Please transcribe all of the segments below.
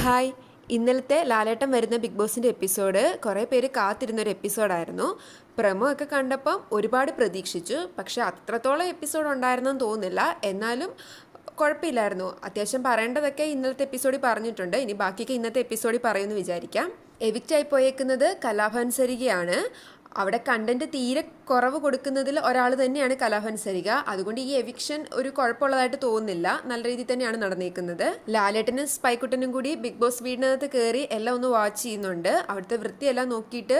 Hi. ഇന്നലത്തെ ലാലേട്ടൻ വരുന്ന big ബോസിന്റെ എപ്പിസോഡ് കുറേ പേര് കാത്തിരുന്ന ഒരു എപ്പിസോഡായിരുന്നു. പ്രമോ ഒക്കെ കണ്ടപ്പം ഒരുപാട് പ്രതീക്ഷിച്ചു. പക്ഷെ അത്രത്തോളം എപ്പിസോഡ് ഉണ്ടായിരുന്നെന്ന് തോന്നുന്നില്ല. എന്നാലും കുഴപ്പമില്ലായിരുന്നു. അത്യാവശ്യം പറയേണ്ടതൊക്കെ ഇന്നലത്തെ എപ്പിസോഡിൽ പറഞ്ഞിട്ടുണ്ട്. ഇനി ബാക്കിയൊക്കെ ഇന്നത്തെ എപ്പിസോഡിൽ പറയുമെന്ന് വിചാരിക്കാം. എവിക്റ്റായി പോയേക്കുന്നത് കലാഭവൻ സരികയാണ്. അവിടെ കണ്ടന്റ് തീരെ കുറവ് കൊടുക്കുന്നതിൽ ഒരാൾ തന്നെയാണ് കലാഭൻ സരിക അതുകൊണ്ട് ഈ എവിക്ഷൻ ഒരു കുഴപ്പമുള്ളതായിട്ട് തോന്നുന്നില്ല. നല്ല രീതിയിൽ തന്നെയാണ് നടന്നേക്കുന്നത്. ലാലേട്ടനും സ്പൈക്കുട്ടനും കൂടി ബിഗ് ബോസ് വീടിനകത്ത് കയറി എല്ലാം ഒന്ന് വാച്ച് ചെയ്യുന്നുണ്ട്. അവിടുത്തെ വൃത്തിയെല്ലാം നോക്കിയിട്ട്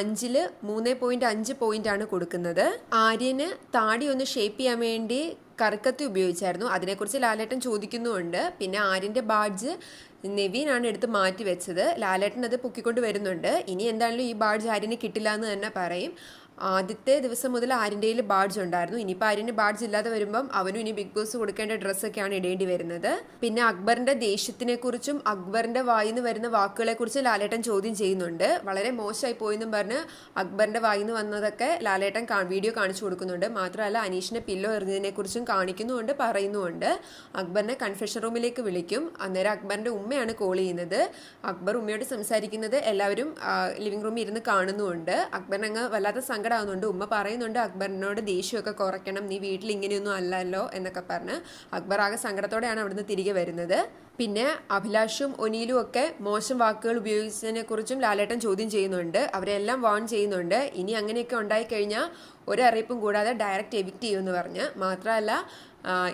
അഞ്ചിൽ മൂന്ന് പോയിന്റ് അഞ്ച് പോയിന്റ് ആണ് കൊടുക്കുന്നത്. ആര്യന് താടി ഒന്ന് ഷേപ്പ് ചെയ്യാൻ വേണ്ടി കറുക്കത്തി ഉപയോഗിച്ചായിരുന്നു. അതിനെക്കുറിച്ച് ലാലേട്ടൻ ചോദിക്കുന്നുമുണ്ട്. പിന്നെ ആര്യന്റെ ബാഡ്ജ് നെവീനാണ് എടുത്ത് മാറ്റി വെച്ചത്. ലാലേട്ടൻ അത് പൊക്കിക്കൊണ്ട് വരുന്നുണ്ട്. ഇനി എന്തായാലും ഈ ബാഡ്ജ് ആര്യന് കിട്ടില്ല എന്ന് തന്നെ പറയും. ആദ്യത്തെ ദിവസം മുതൽ ആര്യന്റെയിൽ ബാഡ്ജ് ഉണ്ടായിരുന്നു. ഇനിയിപ്പോൾ ആര്യന് ബാഡ്ജ് ഇല്ലാതെ വരുമ്പം അവനും ഇനി ബിഗ് ബോസ് കൊടുക്കേണ്ട ഡ്രസ്സൊക്കെയാണ് ഇടേണ്ടി വരുന്നത്. പിന്നെ അക്ബറിന്റെ ദേഷ്യത്തിനെ കുറിച്ചും അക്ബറിന്റെ വായിന്ന് വരുന്ന വാക്കുകളെ കുറിച്ച് ലാലേട്ടൻ ചോദ്യം ചെയ്യുന്നുണ്ട്. വളരെ മോശമായി പോയെന്നും പറഞ്ഞ് അക്ബറിന്റെ വായിന്ന് വന്നതൊക്കെ ലാലേട്ടൻ വീഡിയോ കാണിച്ചു കൊടുക്കുന്നുണ്ട്. മാത്രമല്ല അനീഷിനെ പില്ലോ എറിഞ്ഞതിനെ കുറിച്ചും കാണിക്കുന്നുമുണ്ട് പറയുന്നുമുണ്ട്. അക്ബറിനെ കൺഫെഷൻ റൂമിലേക്ക് വിളിക്കും. അന്നേരം അക്ബറിന്റെ ഉമ്മയാണ് കോൾ ചെയ്യുന്നത്. അക്ബർ ഉമ്മയോട് സംസാരിക്കുന്നത് എല്ലാവരും ലിവിംഗ് റൂമിൽ ഇരുന്ന് കാണുന്നുമുണ്ട്. അക്ബറിനങ്ങ് വല്ലാത്ത സങ്കടമാകുന്നുണ്ട് ഉമ്മ പറയുന്നുണ്ട് അക്ബറിനോട് ദേഷ്യമൊക്കെ കുറയ്ക്കണം. നീ വീട്ടിൽ ഇങ്ങനെയൊന്നും അല്ലല്ലോ എന്നൊക്കെ പറഞ്ഞ് അക്ബർ ആകെ സങ്കടത്തോടെയാണ് അവിടുന്ന് തിരികെ വരുന്നത്. പിന്നെ അഭിലാഷും ഒനീലും ഒക്കെ മോശം വാക്കുകൾ ഉപയോഗിച്ചതിനെ കുറിച്ചും ലാലേട്ടൻ ചോദ്യം ചെയ്യുന്നുണ്ട്. അവരെല്ലാം വാൺ ചെയ്യുന്നുണ്ട്. ഇനി അങ്ങനെയൊക്കെ ഉണ്ടായിക്കഴിഞ്ഞാൽ ഒരറിയിപ്പും കൂടാതെ ഡയറക്റ്റ് എവിക്റ്റ് ചെയ്യുമെന്ന് പറഞ്ഞ്. മാത്രമല്ല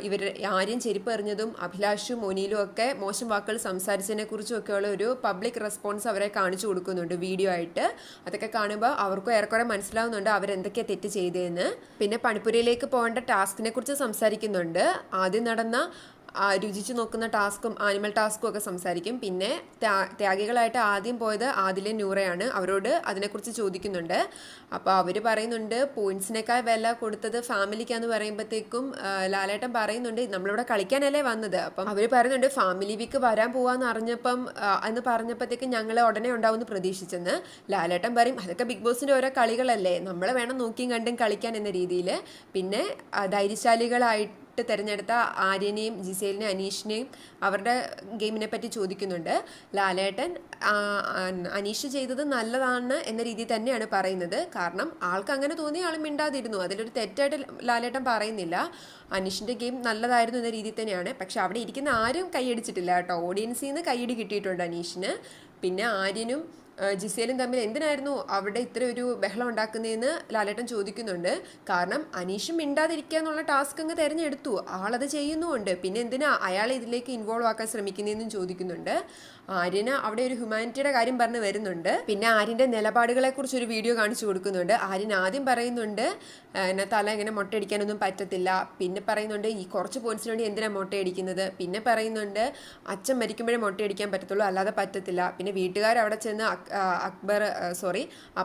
ഇവർ ആര്യം ചെരുപ്പ് എറിഞ്ഞതും അഭിലാഷും ഒനീലും ഒക്കെ മോശം വാക്കുകൾ സംസാരിച്ചതിനെ കുറിച്ചും ഒക്കെയുള്ള ഒരു പബ്ലിക് റെസ്പോൺസ് അവരെ കാണിച്ചു കൊടുക്കുന്നുണ്ട് വീഡിയോ ആയിട്ട്. അതൊക്കെ കാണുമ്പോൾ അവർക്കും ഏറെക്കുറെ മനസ്സിലാവുന്നുണ്ട് അവരെന്തൊക്കെ തെറ്റ് ചെയ്തതെന്ന് പിന്നെ പണിപ്പുരയിലേക്ക് പോകേണ്ട ടാസ്കിനെ കുറിച്ച് സംസാരിക്കുന്നുണ്ട്. ആദ്യം നടന്ന രുചിച്ചു നോക്കുന്ന ടാസ്കും ആനിമൽ ടാസ്കും ഒക്കെ സംസാരിക്കും. പിന്നെ ത്യാഗികളായിട്ട് ആദ്യം പോയത് ആദിലെ ന്യൂറയാണ് അവരോട് അതിനെക്കുറിച്ച് ചോദിക്കുന്നുണ്ട്. അപ്പോൾ അവർ പറയുന്നുണ്ട് പോയിന്റ്സിനേക്കാൾ വില കൊടുത്തത് ഫാമിലിക്കാന്ന് പറയുമ്പോഴത്തേക്കും ലാലേട്ടൻ പറയുന്നുണ്ട് നമ്മളിവിടെ കളിക്കാനല്ലേ വന്നത്? അപ്പം അവർ പറയുന്നുണ്ട് ഫാമിലി വീക്ക് വരാൻ പോവാന്ന് അറിഞ്ഞപ്പം എന്ന് പറഞ്ഞപ്പോഴത്തേക്കും ഞങ്ങൾ ഉടനെ ഉണ്ടാവുമെന്ന് പ്രതീക്ഷിച്ചെന്ന്. ലാലേട്ടൻ പറയും അതൊക്കെ ബിഗ് ബോസിന്റെ ഓരോ കളികളല്ലേ. നമ്മൾ വേണം നോക്കിയും കണ്ടും കളിക്കാൻ എന്ന രീതിയിൽ പിന്നെ ധൈര്യശാലികളായിട്ട് ഇട്ട് തിരഞ്ഞെടുത്ത ആര്യനെയും ജിസേലിനെയും അനീഷിനെയും അവരുടെ ഗെയിമിനെ പറ്റി ചോദിക്കുന്നുണ്ട്. ലാലേട്ടൻ അനീഷ് ചെയ്തത് നല്ലതാണ് എന്ന രീതിയിൽ തന്നെയാണ് പറയുന്നത്. കാരണം ആൾക്ക് അങ്ങനെ തോന്നി ആൾ മിണ്ടാതിരുന്നു. അതിലൊരു തെറ്റായിട്ട് ലാലേട്ടൻ പറയുന്നില്ല. അനീഷിന്റെ ഗെയിം നല്ലതായിരുന്നു എന്ന രീതിയിൽ തന്നെയാണ്. പക്ഷെ അവിടെ ഇരിക്കുന്ന ആരും കൈയടിച്ചിട്ടില്ല കേട്ടോ. ഓഡിയൻസിൽ നിന്ന് കൈയടി കിട്ടിയിട്ടുണ്ട് അനീഷിന്. പിന്നെ ആര്യനും ജിസേലും തമ്മിൽ എന്തിനായിരുന്നു അവിടെ ഇത്ര ഒരു ബഹളം ഉണ്ടാക്കുന്നതെന്ന് ലാലേട്ടൻ ചോദിക്കുന്നുണ്ട്. കാരണം അനീഷും മിണ്ടാതിരിക്കുക എന്നുള്ള ടാസ്ക് അങ്ങ് തിരഞ്ഞെടുത്തു. ആളത് ചെയ്യുന്നുമുണ്ട്. പിന്നെ എന്തിനാ അയാൾ ഇതിലേക്ക് ഇൻവോൾവ് ആക്കാൻ ശ്രമിക്കുന്നതെന്നും ചോദിക്കുന്നുണ്ട്. ആര്യന് അവിടെ ഒരു ഹ്യൂമാനിറ്റിയുടെ കാര്യം പറഞ്ഞ് വരുന്നുണ്ട്. പിന്നെ ആര്യന്റെ നിലപാടുകളെ കുറിച്ച് ഒരു വീഡിയോ കാണിച്ചു കൊടുക്കുന്നുണ്ട്. ആര്യൻ ആദ്യം പറയുന്നുണ്ട് എന്നെ തല ഇങ്ങനെ മുട്ടയടിക്കാനൊന്നും പറ്റത്തില്ല. പിന്നെ പറയുന്നുണ്ട് ഈ കുറച്ച് പോയിന്റ്സിന് വേണ്ടി എന്തിനാണ് മുട്ടയടിക്കുന്നത്? പിന്നെ പറയുന്നുണ്ട് അച്ഛൻ മരിക്കുമ്പോഴേ മുട്ടയടിക്കാൻ പറ്റത്തുള്ളൂ. അല്ലാതെ പറ്റത്തില്ല. പിന്നെ വീട്ടുകാർ അവിടെ ചെന്ന് അക്ബർ സോറി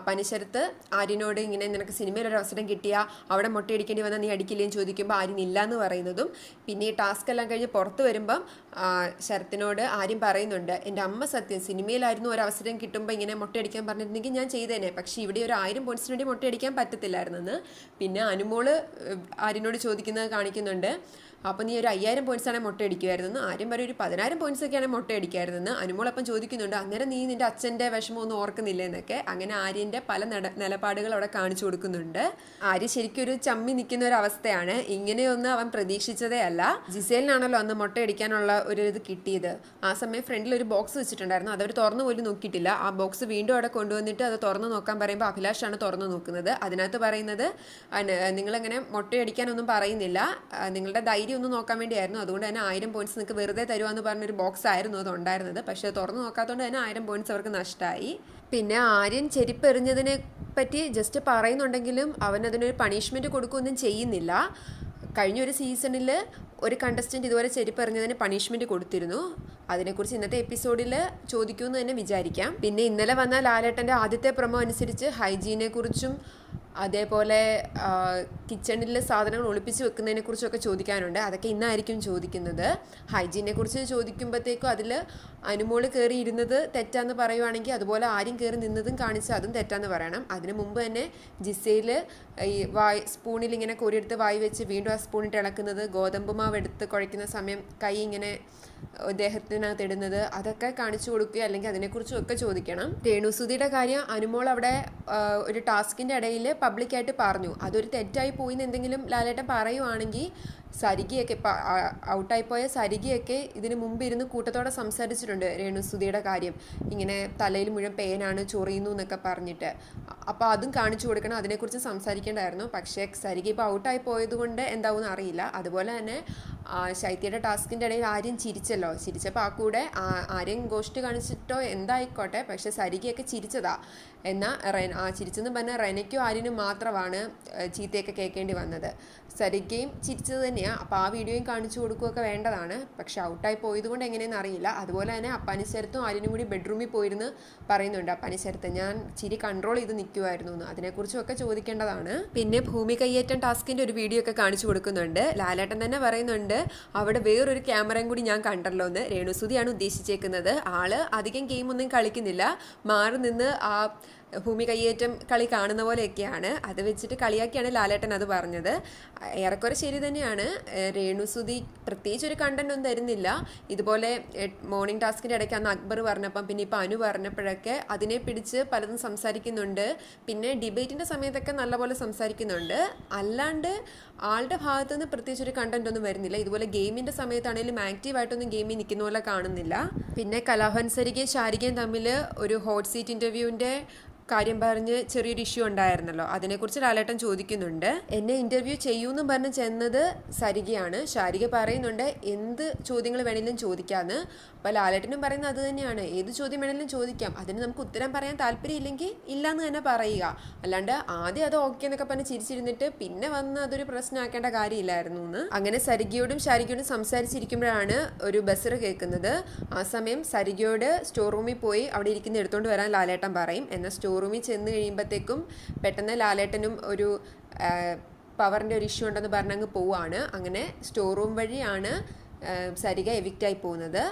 പനിശരത്ത് ആര്യനോട് ഇങ്ങനെ നിനക്ക് സിനിമയിൽ ഒരു അവസരം കിട്ടിയാൽ അവിടെ മുട്ടയടിക്കേണ്ടി വന്നാൽ നീ അടിക്കില്ലേന്ന് ചോദിക്കുമ്പോൾ ആര്യൻ ഇല്ല എന്ന് പറയുന്നതും പിന്നെ ഈ ടാസ്ക് എല്ലാം കഴിഞ്ഞ് പുറത്ത് വരുമ്പം ശരത്തിനോട് ആര്യം പറയുന്നുണ്ട് എന്റെ അമ്മ സത്യം സിനിമയിലായിരുന്നു ഒരു അവസരം കിട്ടുമ്പോൾ ഇങ്ങനെ മുട്ടയടിക്കാൻ പറഞ്ഞിരുന്നെങ്കിൽ ഞാൻ ചെയ്തേനെ പക്ഷേ ഇവിടെ ഒരു ആയിരം പോയിന്റ്സിന് വേണ്ടി മുട്ടയടിക്കാൻ പറ്റത്തില്ലായിരുന്നെന്ന്. പിന്നെ അനുമോൾ ആര്യനോട് ചോദിക്കുന്നത് കാണിക്കുന്നുണ്ട് അപ്പോൾ നീ ഒരു അയ്യായിരം പോയിന്റ്സ് ആണെങ്കിൽ മുട്ട അടിക്കുമായിരുന്നു ആര്യം പറയും ഒരു പതിനായിരം പോയിന്റ്സ് ഒക്കെയാണ് മുട്ട അടിക്കായിരുന്നെന്ന് അനുമോളപ്പം ചോദിക്കുന്നുണ്ട് അന്നേരം നീ നിന്റെ അച്ഛന്റെ വിഷമമൊന്നും ഓർക്കുന്നില്ല? എന്നൊക്കെ അങ്ങനെ ആര്യന്റെ പല നിലപാടുകൾ അവിടെ കാണിച്ചു കൊടുക്കുന്നുണ്ട്. ആര്യ ശരിക്കും ഒരു ചമ്മി നിൽക്കുന്ന ഒരു അവസ്ഥയാണ്. ഇങ്ങനെയൊന്നും അവൻ പ്രതീക്ഷിച്ചതേ അല്ല. ജിസേലിനാണല്ലോ അന്ന് മുട്ട അടിക്കാനുള്ള ഒരു ഇത് കിട്ടിയത്. ആ സമയം ഫ്രണ്ടിൽ ഒരു ബോക്സ് വെച്ചിട്ടുണ്ടായിരുന്നു. അതവർ തുറന്നു പോലും നോക്കിയിട്ടില്ല. ആ ബോക്സ് വീണ്ടും അവിടെ കൊണ്ടുവന്നിട്ട് അത് തുറന്നു നോക്കാൻ പറയുമ്പോൾ അഭിലാഷാണ് തുറന്നു നോക്കുന്നത്. അതിനകത്ത് പറയുന്നത് നിങ്ങളങ്ങനെ മുട്ടയടിക്കാനൊന്നും പറയുന്നില്ല. നിങ്ങളുടെ ധൈര്യം ഒന്ന് നോക്കാൻ വേണ്ടിയായിരുന്നു. അതുകൊണ്ട് തന്നെ ആയിരം പോയിന്റ്സ് നിങ്ങൾക്ക് വെറുതെ തരുവാന്ന് പറഞ്ഞൊരു ബോക്സ് ആയിരുന്നു അത് ഉണ്ടായിരുന്നത് പക്ഷേ തുറന്നു നോക്കാത്തതുകൊണ്ട് തന്നെ ആയിരം പോയിന്റ്സ് അവർക്ക് നഷ്ടമായി പിന്നെ ആര്യൻ ചെരിപ്പ് എറിഞ്ഞതിനെ പറ്റി ജസ്റ്റ് പറയുന്നുണ്ടെങ്കിലും അവൻ അതിനൊരു പണിഷ്മെന്റ് കൊടുക്കുകയൊന്നും ചെയ്യുന്നില്ല. കഴിഞ്ഞ ഒരു സീസണിൽ ഒരു കണ്ടസ്റ്റന്റ് ഇതുപോലെ ചെരിപ്പ് എറിഞ്ഞതിന് പണിഷ്മെന്റ് കൊടുത്തിരുന്നു. അതിനെക്കുറിച്ച് ഇന്നത്തെ എപ്പിസോഡിൽ ചോദിക്കുമെന്ന് തന്നെ വിചാരിക്കാം. പിന്നെ ഇന്നലെ വന്ന ലാലേട്ടന്റെ ആദ്യത്തെ പ്രമോ അനുസരിച്ച് ഹൈജീനെ കുറിച്ചും അതേപോലെ കിച്ചണിൽ സാധനങ്ങൾ ഒളിപ്പിച്ച് വെക്കുന്നതിനെ കുറിച്ചൊക്കെ ചോദിക്കാനുണ്ട്. അതൊക്കെ ഇന്നായിരിക്കും ചോദിക്കുന്നത്. ഹൈജീനെ കുറിച്ച് ചോദിക്കുമ്പോഴത്തേക്കും അതിൽ അനുമോൾ കയറി ഇരുന്നത് തെറ്റാന്ന് പറയുവാണെങ്കിൽ അതുപോലെ ആരും കയറി നിന്നതും കാണിച്ച് അതും തെറ്റാന്ന് പറയണം. അതിന് മുമ്പ് തന്നെ ജിസയിൽ ഈ വായ് സ്പൂണിൽ ഇങ്ങനെ കോരിയെടുത്ത് വായി വെച്ച് വീണ്ടും ആ സ്പൂണിട്ട് ഇളക്കുന്നത് ഗോതമ്പ് മാവ് എടുത്ത് കുഴയ്ക്കുന്ന സമയം കൈ ഇങ്ങനെ ഇദ്ദേഹത്തിനകത്ത് ഇടുന്നത് അതൊക്കെ കാണിച്ചു കൊടുക്കുക അല്ലെങ്കിൽ അതിനെക്കുറിച്ചും ഒക്കെ ചോദിക്കണം. രേണുസുതിയുടെ കാര്യം അനുമോൾ അവിടെ ഒരു ടാസ്കിന്റെ ഇടയിൽ പബ്ലിക്കായിട്ട് പറഞ്ഞു. അതൊരു തെറ്റായി പോയി എന്ന് എന്തെങ്കിലും ലാലേട്ടൻ പറയുവാണെങ്കിൽ സരികയൊക്കെ ഇപ്പം ഔട്ടായി പോയ സരികയൊക്കെ ഇതിന് മുമ്പ് ഇരുന്ന് കൂട്ടത്തോടെ സംസാരിച്ചിട്ടുണ്ട് രേണുസുതിയുടെ കാര്യം. ഇങ്ങനെ തലയിൽ മുഴുവൻ പേനാണ് ചൊറിയുന്നു എന്നൊക്കെ പറഞ്ഞിട്ട്. അപ്പോൾ അതും കാണിച്ചു കൊടുക്കണം അതിനെക്കുറിച്ച് സംസാരിക്കേണ്ടായിരുന്നു. പക്ഷേ സരിക ഇപ്പോൾ ഔട്ടായി പോയത് കൊണ്ട് എന്താവും അറിയില്ല. അതുപോലെ തന്നെ ശൈത്യയുടെ ടാസ്കിന്റെ ഇടയിൽ ആര്യം ചിരിച്ചല്ലോ. ചിരിച്ചപ്പോൾ ആ കൂടെ ആര്യം ഗോഷ്ട് കാണിച്ചിട്ടോ എന്തായിക്കോട്ടെ. പക്ഷെ സരികയൊക്കെ ചിരിച്ചതാ. എന്നാൽ റെൻ ആ ചിരിച്ചെന്ന് പറഞ്ഞാൽ റെനയ്ക്കും ആര്യനും മാത്രമാണ് ചീത്തയൊക്കെ കേൾക്കേണ്ടി വന്നത്. സരികയും ചിരിച്ചത് തന്നെയാണ് അപ്പോൾ ആ വീഡിയോയും കാണിച്ചു കൊടുക്കുകയൊക്കെ വേണ്ടതാണ്. പക്ഷെ ഔട്ടായി പോയതുകൊണ്ട് എങ്ങനെയെന്ന് അറിയില്ല. അതുപോലെ തന്നെ അപ്പാനിശരത്തും ആര്യനും കൂടി ബെഡ്റൂമിൽ പോയിരുന്ന് പറയുന്നുണ്ട്. അപ്പാനിശരത്ത് ഞാൻ ചിരി കൺട്രോൾ ചെയ്ത് നിൽക്കുമായിരുന്നു എന്ന്. അതിനെക്കുറിച്ചൊക്കെ ചോദിക്കേണ്ടതാണ്. പിന്നെ ഭൂമി കയ്യേറ്റം ടാസ്കിന്റെ ഒരു വീഡിയോ ഒക്കെ കാണിച്ചു കൊടുക്കുന്നുണ്ട്. ലാലേട്ടൻ തന്നെ പറയുന്നുണ്ട് അവിടെ വേറൊരു ക്യാമറയും കൂടി ഞാൻ കണ്ടല്ലോ എന്ന്. രേണുസുതിയാണ് ഉദ്ദേശിച്ചേക്കുന്നത്. ആൾ അധികം ഗെയിമൊന്നും കളിക്കുന്നില്ല. മാറി നിന്ന് ആ ഭൂമി കയ്യേറ്റം കളി കാണുന്ന പോലെയൊക്കെയാണ്. അത് വെച്ചിട്ട് കളിയാക്കിയാണ് ലാലേട്ടൻ അത് പറഞ്ഞത്. ഏറെക്കുറെ ശരി തന്നെയാണ്. രേണുസുതി പ്രത്യേകിച്ച് ഒരു കണ്ടന്റ് ഒന്നും തരുന്നില്ല. ഇതുപോലെ മോർണിംഗ് ടാസ്കിന്റെ ഇടയ്ക്ക് അന്ന് അക്ബർ പറഞ്ഞപ്പം പിന്നെ ഇപ്പം അനു പറഞ്ഞപ്പോഴൊക്കെ അതിനെ പിടിച്ച് പലതും സംസാരിക്കുന്നുണ്ട്. പിന്നെ ഡിബേറ്റിന്റെ സമയത്തൊക്കെ നല്ലപോലെ സംസാരിക്കുന്നുണ്ട്. അല്ലാണ്ട് ആളുടെ ഭാഗത്തുനിന്ന് പ്രത്യേകിച്ച് ഒരു കണ്ടന്റ് ഒന്നും വരുന്നില്ല. ഇതുപോലെ ഗെയിമിന്റെ സമയത്താണെങ്കിലും ആക്റ്റീവായിട്ടൊന്നും ഗെയിമിൽ നിൽക്കുന്ന പോലെ കാണുന്നില്ല. പിന്നെ കലാഭൻസരികയും ശാരികയും തമ്മിൽ ഒരു ഹോട്ട് സീറ്റ് ഇന്റർവ്യൂവിന്റെ കാര്യം പറഞ്ഞ് ചെറിയൊരു ഇഷ്യൂ ഉണ്ടായിരുന്നല്ലോ. അതിനെക്കുറിച്ച് ലാലേട്ടൻ ചോദിക്കുന്നുണ്ട്. എന്നെ ഇന്റർവ്യൂ ചെയ്യൂന്നും പറഞ്ഞ് ചെന്നത് സരികയാണ്. ശാരിക പറയുന്നുണ്ട് എന്ത് ചോദ്യങ്ങൾ വേണമെങ്കിലും ചോദിക്കാന്ന്. അപ്പോൾ ലാലേട്ടനും പറയുന്നത് അത് തന്നെയാണ്. ഏത് ചോദ്യം വേണമെങ്കിലും ചോദിക്കാം. അതിന് നമുക്ക് ഉത്തരം പറയാൻ താല്പര്യമില്ലെങ്കിൽ ഇല്ലാന്ന് തന്നെ പറയുക. അല്ലാണ്ട് ആദ്യം അത് ഓക്കെ എന്നൊക്കെ പറഞ്ഞ് ചിരിച്ചിരുന്നിട്ട് പിന്നെ വന്ന് അതൊരു പ്രശ്നമാക്കേണ്ട കാര്യമില്ലായിരുന്നു എന്ന് അങ്ങനെ സരികയോടും ശാരികയോടും സംസാരിച്ചിരിക്കുമ്പോഴാണ് ഒരു ബസർ കേൾക്കുന്നത്. ആ സമയം സരികയോട് സ്റ്റോർ റൂമിൽ പോയി അവിടെ ഇരിക്കുന്ന എടുത്തുകൊണ്ട് വരാൻ ലാലേട്ടൻ പറയും. എന്നാൽ സ്റ്റോർ റൂമിൽ ചെന്ന് കഴിയുമ്പോഴത്തേക്കും പെട്ടെന്ന് ലാലേട്ടനും ഒരു പവറിന്റെ ഒരു ഇഷ്യൂ ഉണ്ടെന്ന് പറഞ്ഞങ്ങ് പോവാണ്. അങ്ങനെ സ്റ്റോർ റൂം വഴിയാണ് സരിക എവിക്റ്റായി പോകുന്നത്.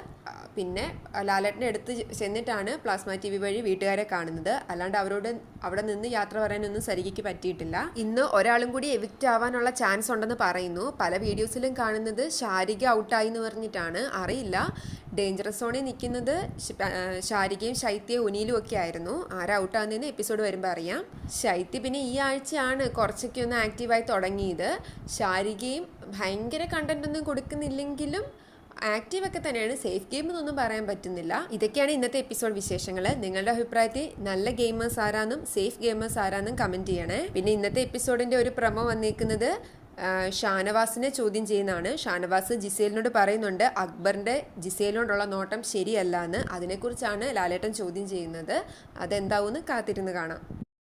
പിന്നെ ലാലേട്ടനെ എടുത്ത് ചെന്നിട്ടാണ് പ്ലാസ്മ ടി വി വഴി വീട്ടുകാരെ കാണുന്നത്. അല്ലാണ്ട് അവരോട് അവിടെ നിന്ന് യാത്ര പറയാനൊന്നും സരികയ്ക്ക് പറ്റിയിട്ടില്ല. ഇന്ന് ഒരാളും കൂടി എവിക്റ്റ് ആവാനുള്ള ചാൻസ് ഉണ്ടെന്ന് പറയുന്നു. പല വീഡിയോസിലും കാണുന്നത് ശാരിക ഔട്ടായി എന്ന് പറഞ്ഞിട്ടാണ്. അറിയില്ല. ഡേഞ്ചറസ് സോണിൽ നിൽക്കുന്നത് ശാരികയും ശൈത്യയും ഉനിയിലും ഒക്കെ ആയിരുന്നു. ആരാ ഔട്ടാകുന്നതെന്ന് എപ്പിസോഡ് വരുമ്പോൾ അറിയാം. ശൈത്യ പിന്നെ ഈ ആഴ്ചയാണ് കുറച്ചൊക്കെ ഒന്ന് ആക്റ്റീവായി തുടങ്ങിയത്. ശാരികയും ഭയങ്കര കണ്ടന്റ് ഒന്നും കൊടുക്കുന്നില്ലെങ്കിലും ആക്റ്റീവ് ഒക്കെ തന്നെയാണ്. സേഫ് ഗെയിം എന്നൊന്നും പറയാൻ പറ്റുന്നില്ല. ഇതൊക്കെയാണ് ഇന്നത്തെ എപ്പിസോഡ് വിശേഷങ്ങൾ നിങ്ങളുടെ അഭിപ്രായത്തിൽ നല്ല ഗെയിമേഴ്സ് ആരാന്നും സേഫ് ഗെയിമേഴ്സ് ആരാന്നും കമന്റ് ചെയ്യണേ. പിന്നെ ഇന്നത്തെ എപ്പിസോഡിന്റെ ഒരു പ്രമോ വന്നിരിക്കുന്നത് ഷാനവാസിനെ ചോദ്യം ചെയ്യുന്നതാണ്. ഷാനവാസ് ജിസേലിനോട് പറയുന്നുണ്ട് അക്ബറിന്റെ ജിസേലിനോടുള്ള നോട്ടം ശരിയല്ല എന്ന് അതിനെക്കുറിച്ചാണ് ലാലേട്ടൻ ചോദ്യം ചെയ്യുന്നത്. അതെന്താവുമെന്ന് കാത്തിരുന്ന് കാണാം.